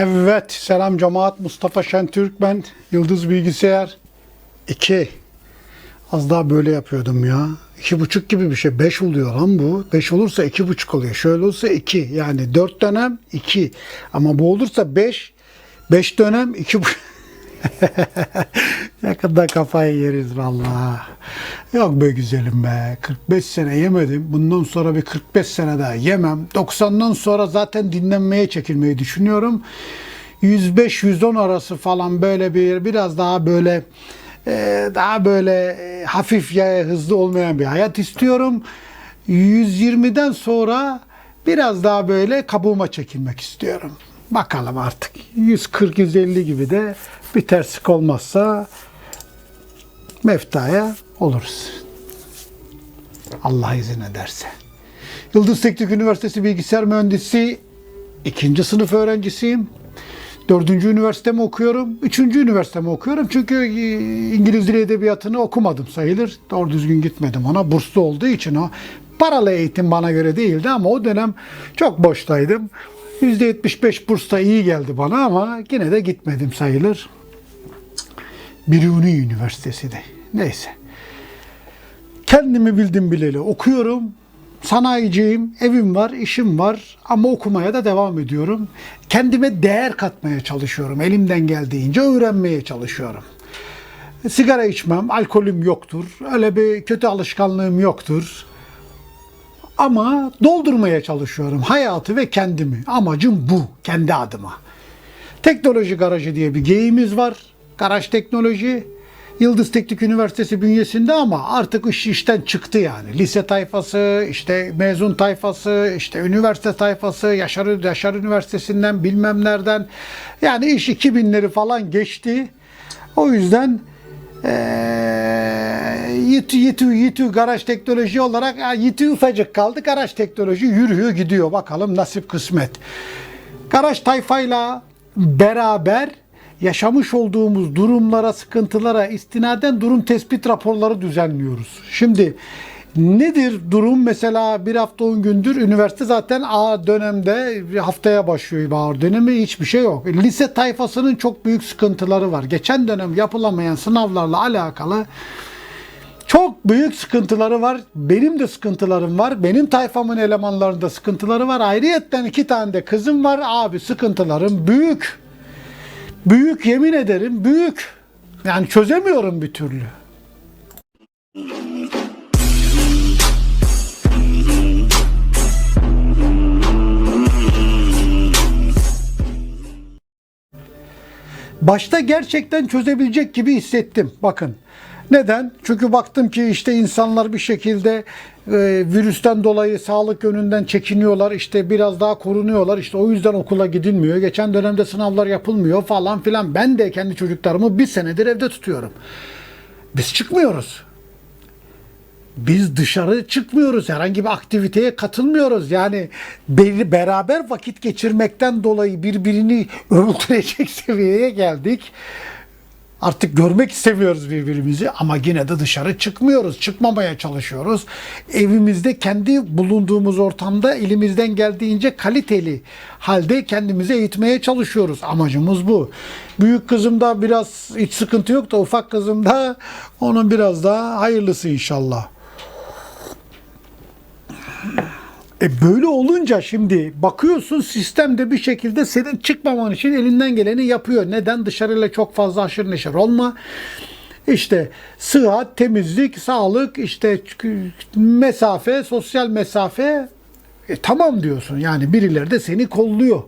Evet, selam cemaat. Mustafa Şentürk ben. Yıldız Bilgisayar 2. Az daha böyle yapıyordum ya. İki buçuk gibi bir şey. Beş oluyor lan bu. Beş olursa iki buçuk oluyor. Şöyle olursa iki. Yani dört dönem iki. Ama bu olursa beş. Beş dönem iki buçuk. Yakında kafayı yeriz vallahi. Yok be güzelim be. 45 sene yemedim. Bundan sonra bir 45 sene daha yemem. 90'dan sonra zaten dinlenmeye çekilmeyi düşünüyorum. 105-110 arası falan böyle bir biraz daha böyle e, daha böyle e, hafif ya hızlı olmayan bir hayat istiyorum. 120'den sonra biraz daha böyle kabuğuma çekilmek istiyorum. Bakalım artık 140-150 gibi de bir terslik olmazsa meftaya oluruz. Allah izin ederse. Yıldız Teknik Üniversitesi Bilgisayar Mühendisi ikinci sınıf öğrencisiyim. Dördüncü üniversitemi okuyorum. Üçüncü üniversitemi okuyorum. Çünkü e, İngiliz Dili Edebiyatı'nı okumadım sayılır. Doğru düzgün gitmedim ona. Burslu olduğu için o. Paralı eğitim bana göre değildi ama o dönem çok boştaydım. %75 burs da iyi geldi bana ama yine de gitmedim sayılır. Biruni Üniversitesi'de. Neyse. Kendimi bildim bileli okuyorum. Sanayiciyim, evim var, işim var ama okumaya da devam ediyorum. Kendime değer katmaya çalışıyorum. Elimden geldiğince öğrenmeye çalışıyorum. Sigara içmem, alkolüm yoktur. Öyle bir kötü alışkanlığım yoktur. Ama doldurmaya çalışıyorum hayatı ve kendimi. Amacım bu, kendi adıma. Teknoloji Garajı diye bir geyimiz var. Garaj Teknoloji. Yıldız Teknik Üniversitesi bünyesinde ama artık iş işten çıktı yani. Lise tayfası, işte mezun tayfası, işte üniversite tayfası, Yaşar, Yaşar Üniversitesi'nden bilmem nereden. Yani iş 2000'leri falan geçti. O yüzden Yitu Yitu Yitu garaj teknoloji olarak Yitu ufacık kaldı. Garaj teknoloji yürüyor gidiyor. Bakalım nasip kısmet. Garaj tayfayla beraber yaşamış olduğumuz durumlara, sıkıntılara istinaden durum tespit raporları düzenliyoruz. Şimdi nedir durum? Mesela bir hafta 10 gündür üniversite zaten A dönemde bir haftaya başlıyor bahar dönemi hiçbir şey yok. Lise tayfasının çok büyük sıkıntıları var. Geçen dönem yapılamayan sınavlarla alakalı çok büyük sıkıntıları var. Benim de sıkıntılarım var. Benim tayfamın elemanlarında sıkıntıları var. Ayrıyetten iki tane de kızım var. Abi sıkıntılarım büyük. Büyük yemin ederim büyük. Yani çözemiyorum bir türlü. Başta gerçekten çözebilecek gibi hissettim. Bakın. Neden? Çünkü baktım ki işte insanlar bir şekilde e, virüsten dolayı sağlık yönünden çekiniyorlar. İşte biraz daha korunuyorlar. İşte o yüzden okula gidilmiyor. Geçen dönemde sınavlar yapılmıyor falan filan. Ben de kendi çocuklarımı bir senedir evde tutuyorum. Biz çıkmıyoruz. Biz dışarı çıkmıyoruz. Herhangi bir aktiviteye katılmıyoruz. Yani be- beraber vakit geçirmekten dolayı birbirini öldürecek seviyeye geldik. Artık görmek istemiyoruz birbirimizi ama yine de dışarı çıkmıyoruz. Çıkmamaya çalışıyoruz. Evimizde kendi bulunduğumuz ortamda elimizden geldiğince kaliteli halde kendimizi eğitmeye çalışıyoruz. Amacımız bu. Büyük kızımda biraz hiç sıkıntı yok da ufak kızımda onun biraz daha hayırlısı inşallah. E böyle olunca şimdi bakıyorsun sistemde bir şekilde senin çıkmaman için elinden geleni yapıyor. Neden? Dışarıyla çok fazla aşırı neşir olma. İşte sıhhat, temizlik, sağlık, işte mesafe, sosyal mesafe. E tamam diyorsun yani birileri de seni kolluyor.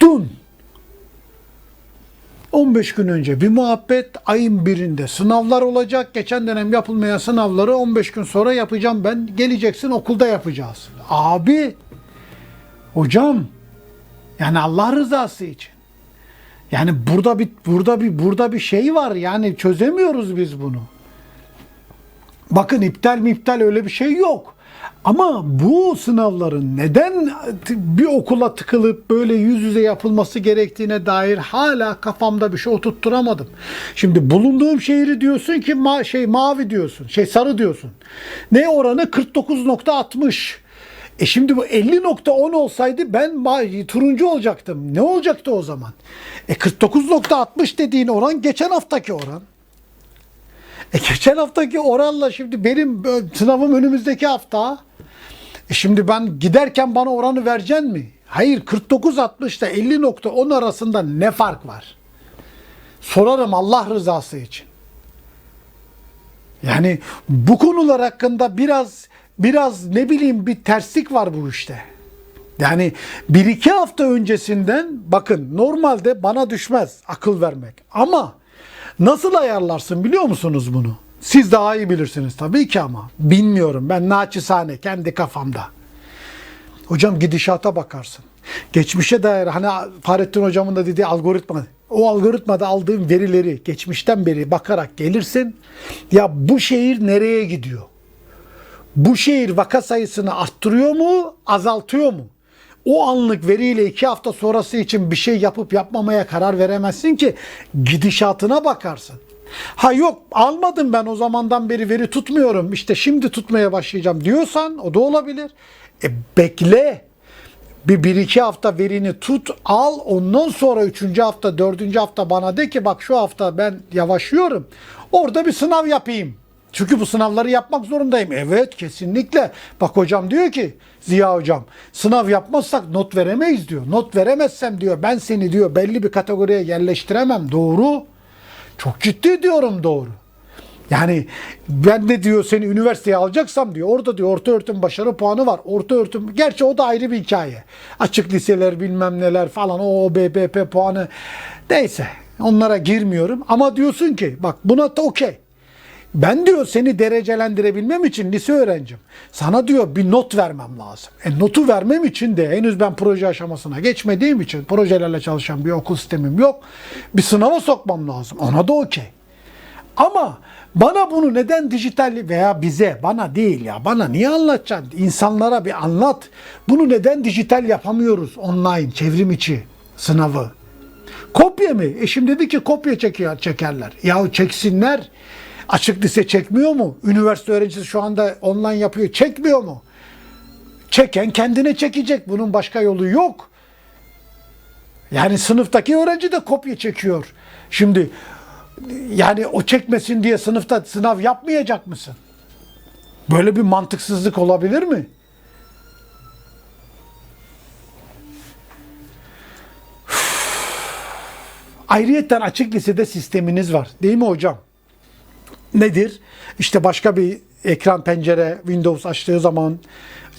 Dun. 15 gün önce bir muhabbet ayın birinde sınavlar olacak. Geçen dönem yapılmayan sınavları 15 gün sonra yapacağım ben. Geleceksin okulda yapacağız. Abi hocam yani Allah rızası için. Yani burada bir burada bir burada bir şey var. Yani çözemiyoruz biz bunu. Bakın iptal mi iptal öyle bir şey yok. Ama bu sınavların neden bir okula tıkılıp böyle yüz yüze yapılması gerektiğine dair hala kafamda bir şey oturtturamadım. Şimdi bulunduğum şehri diyorsun ki ma şey mavi diyorsun. Şey sarı diyorsun. Ne oranı 49.60. E şimdi bu 50.10 olsaydı ben turuncu olacaktım. Ne olacaktı o zaman? E 49.60 dediğin oran geçen haftaki oran. E geçen haftaki oranla şimdi benim sınavım önümüzdeki hafta. E şimdi ben giderken bana oranı vereceksin mi? Hayır 49.60 ile 50.10 arasında ne fark var? Sorarım Allah rızası için. Yani bu konular hakkında biraz biraz ne bileyim bir terslik var bu işte. Yani bir iki hafta öncesinden bakın normalde bana düşmez akıl vermek. Ama nasıl ayarlarsın biliyor musunuz bunu? Siz daha iyi bilirsiniz tabii ki ama. Bilmiyorum ben naçizane kendi kafamda. Hocam gidişata bakarsın. Geçmişe dair hani Fahrettin hocamın da dediği algoritma. O algoritmada aldığın verileri geçmişten beri bakarak gelirsin. Ya bu şehir nereye gidiyor? Bu şehir vaka sayısını arttırıyor mu, azaltıyor mu? O anlık veriyle iki hafta sonrası için bir şey yapıp yapmamaya karar veremezsin ki gidişatına bakarsın. Ha yok almadım ben o zamandan beri veri tutmuyorum işte şimdi tutmaya başlayacağım diyorsan o da olabilir. E bekle bir, bir iki hafta verini tut al ondan sonra üçüncü hafta dördüncü hafta bana de ki bak şu hafta ben yavaşlıyorum orada bir sınav yapayım. Çünkü bu sınavları yapmak zorundayım. Evet kesinlikle. Bak hocam diyor ki Ziya hocam sınav yapmazsak not veremeyiz diyor. Not veremezsem diyor ben seni diyor belli bir kategoriye yerleştiremem. Doğru. Çok ciddi diyorum doğru. Yani ben de diyor seni üniversiteye alacaksam diyor orada diyor orta öğretim başarı puanı var. Orta öğretim gerçi o da ayrı bir hikaye. Açık liseler bilmem neler falan o BBP puanı neyse onlara girmiyorum. Ama diyorsun ki bak buna da okey. Ben diyor seni derecelendirebilmem için lise öğrencim. Sana diyor bir not vermem lazım. E notu vermem için de henüz ben proje aşamasına geçmediğim için projelerle çalışan bir okul sistemim yok. Bir sınava sokmam lazım. Ona da okey. Ama bana bunu neden dijital veya bize bana değil ya bana niye anlatacaksın? İnsanlara bir anlat. Bunu neden dijital yapamıyoruz online çevrim içi sınavı? Kopya mı? Eşim dedi ki kopya çekiyor, çekerler. Yahu çeksinler. Açık lise çekmiyor mu? Üniversite öğrencisi şu anda online yapıyor. Çekmiyor mu? Çeken kendine çekecek. Bunun başka yolu yok. Yani sınıftaki öğrenci de kopya çekiyor. Şimdi yani o çekmesin diye sınıfta sınav yapmayacak mısın? Böyle bir mantıksızlık olabilir mi? Ayrıyeten açık lisede sisteminiz var. Değil mi hocam? Nedir? İşte başka bir ekran pencere Windows açtığı zaman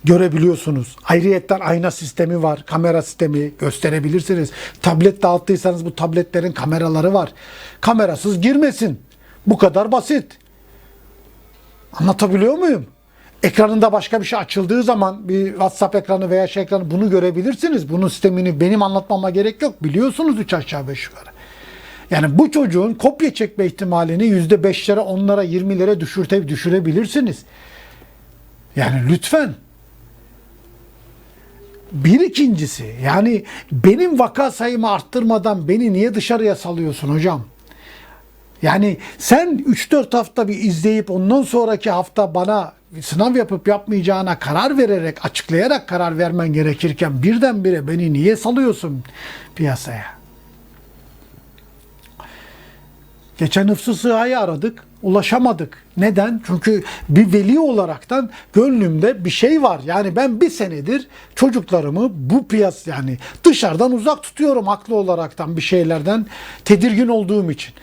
görebiliyorsunuz. Ayrıyetten ayna sistemi var, kamera sistemi gösterebilirsiniz. Tablet dağıttıysanız bu tabletlerin kameraları var. Kamerasız girmesin. Bu kadar basit. Anlatabiliyor muyum? Ekranında başka bir şey açıldığı zaman bir WhatsApp ekranı veya şey ekranı bunu görebilirsiniz. Bunun sistemini benim anlatmama gerek yok. Biliyorsunuz 3 aşağı 5 yukarı. Yani bu çocuğun kopya çekme ihtimalini %5'lere, 10'lara, 20'lere düşürte, düşürebilirsiniz. Yani lütfen. Bir ikincisi yani benim vaka sayımı arttırmadan beni niye dışarıya salıyorsun hocam? Yani sen 3-4 hafta bir izleyip ondan sonraki hafta bana sınav yapıp yapmayacağına karar vererek, açıklayarak karar vermen gerekirken birdenbire beni niye salıyorsun piyasaya? Geçen Hıfzı Sığa'yı aradık. Ulaşamadık. Neden? Çünkü bir veli olaraktan gönlümde bir şey var. Yani ben bir senedir çocuklarımı bu piyas yani dışarıdan uzak tutuyorum haklı olaraktan bir şeylerden tedirgin olduğum için.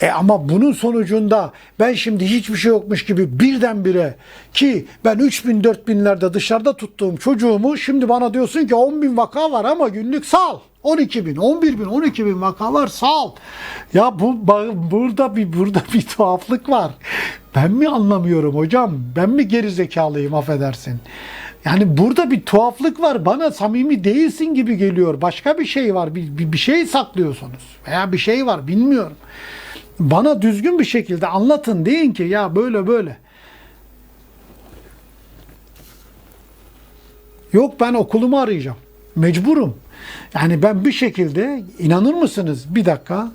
E ama bunun sonucunda ben şimdi hiçbir şey yokmuş gibi birdenbire ki ben 3000 4000'lerde dışarıda tuttuğum çocuğumu şimdi bana diyorsun ki 10 bin vaka var ama günlük sal. 12 bin, 11 bin, 12 bin vaka var sal. Ya bu burada bir burada bir tuhaflık var. Ben mi anlamıyorum hocam? Ben mi geri zekalıyım affedersin? Yani burada bir tuhaflık var. Bana samimi değilsin gibi geliyor. Başka bir şey var. Bir, bir, bir şey saklıyorsunuz. Veya bir şey var bilmiyorum. Bana düzgün bir şekilde anlatın deyin ki ya böyle böyle. Yok ben okulumu arayacağım. Mecburum. Yani ben bir şekilde inanır mısınız? Bir dakika.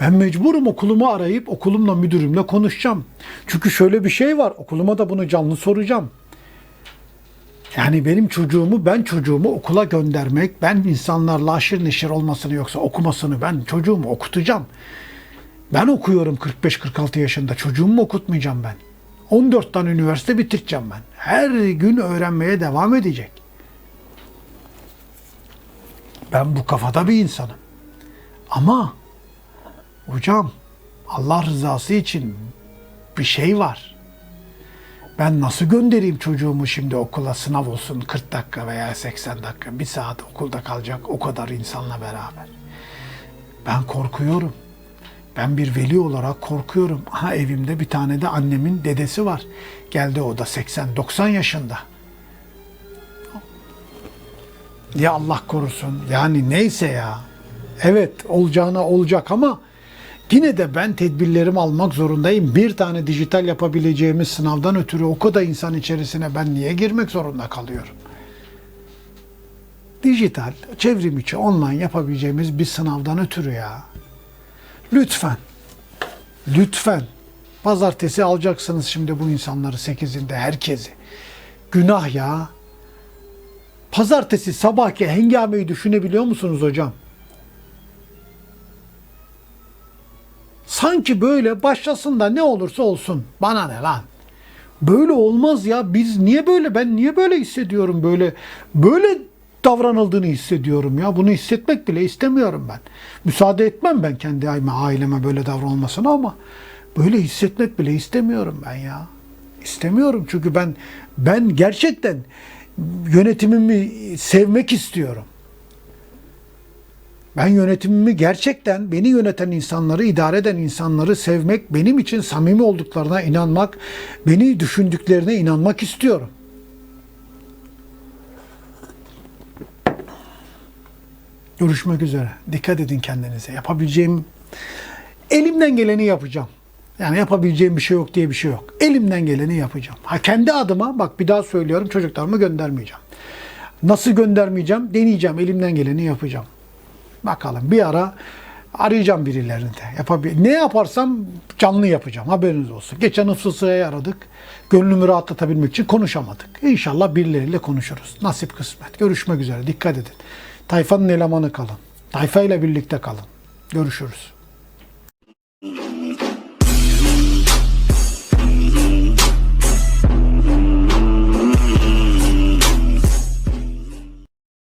Ben mecburum okulumu arayıp okulumla müdürümle konuşacağım. Çünkü şöyle bir şey var. Okuluma da bunu canlı soracağım. Yani benim çocuğumu, ben çocuğumu okula göndermek, ben insanlarla aşırı neşir olmasını yoksa okumasını ben çocuğumu okutacağım. Ben okuyorum 45-46 yaşında. Çocuğumu mu okutmayacağım ben? 14 tane üniversite bitireceğim ben. Her gün öğrenmeye devam edecek. Ben bu kafada bir insanım. Ama hocam Allah rızası için bir şey var. Ben nasıl göndereyim çocuğumu şimdi okula sınav olsun 40 dakika veya 80 dakika, bir saat okulda kalacak o kadar insanla beraber. Ben korkuyorum. Ben bir veli olarak korkuyorum. Ha evimde bir tane de annemin dedesi var. Geldi o da 80-90 yaşında. Ya Allah korusun. Yani neyse ya. Evet olacağına olacak ama yine de ben tedbirlerimi almak zorundayım. Bir tane dijital yapabileceğimiz sınavdan ötürü o kadar insan içerisine ben niye girmek zorunda kalıyorum? Dijital, çevrim içi, online yapabileceğimiz bir sınavdan ötürü ya. Lütfen, lütfen pazartesi alacaksınız şimdi bu insanları 8'inde herkesi. Günah ya. Pazartesi sabahki hengameyi düşünebiliyor musunuz hocam? Sanki böyle başlasın da ne olursa olsun. Bana ne lan? Böyle olmaz ya. Biz niye böyle? Ben niye böyle hissediyorum böyle? Böyle davranıldığını hissediyorum ya. Bunu hissetmek bile istemiyorum ben. Müsaade etmem ben kendi aileme, aileme böyle davranılmasına ama böyle hissetmek bile istemiyorum ben ya. İstemiyorum çünkü ben ben gerçekten yönetimimi sevmek istiyorum. Ben yönetimimi gerçekten beni yöneten insanları, idare eden insanları sevmek, benim için samimi olduklarına inanmak, beni düşündüklerine inanmak istiyorum. Görüşmek üzere. Dikkat edin kendinize. Yapabileceğim elimden geleni yapacağım. Yani yapabileceğim bir şey yok diye bir şey yok. Elimden geleni yapacağım. Ha kendi adıma bak bir daha söylüyorum çocuklarımı göndermeyeceğim. Nasıl göndermeyeceğim? Deneyeceğim. Elimden geleni yapacağım. Bakalım bir ara arayacağım birilerini de. Yapabil ne yaparsam canlı yapacağım. Haberiniz olsun. Geçen Hıfzı aradık. Gönlümü rahatlatabilmek için konuşamadık. İnşallah birileriyle konuşuruz. Nasip kısmet. Görüşmek üzere. Dikkat edin. Tayfanın elemanı kalın. Tayfa ile birlikte kalın. Görüşürüz.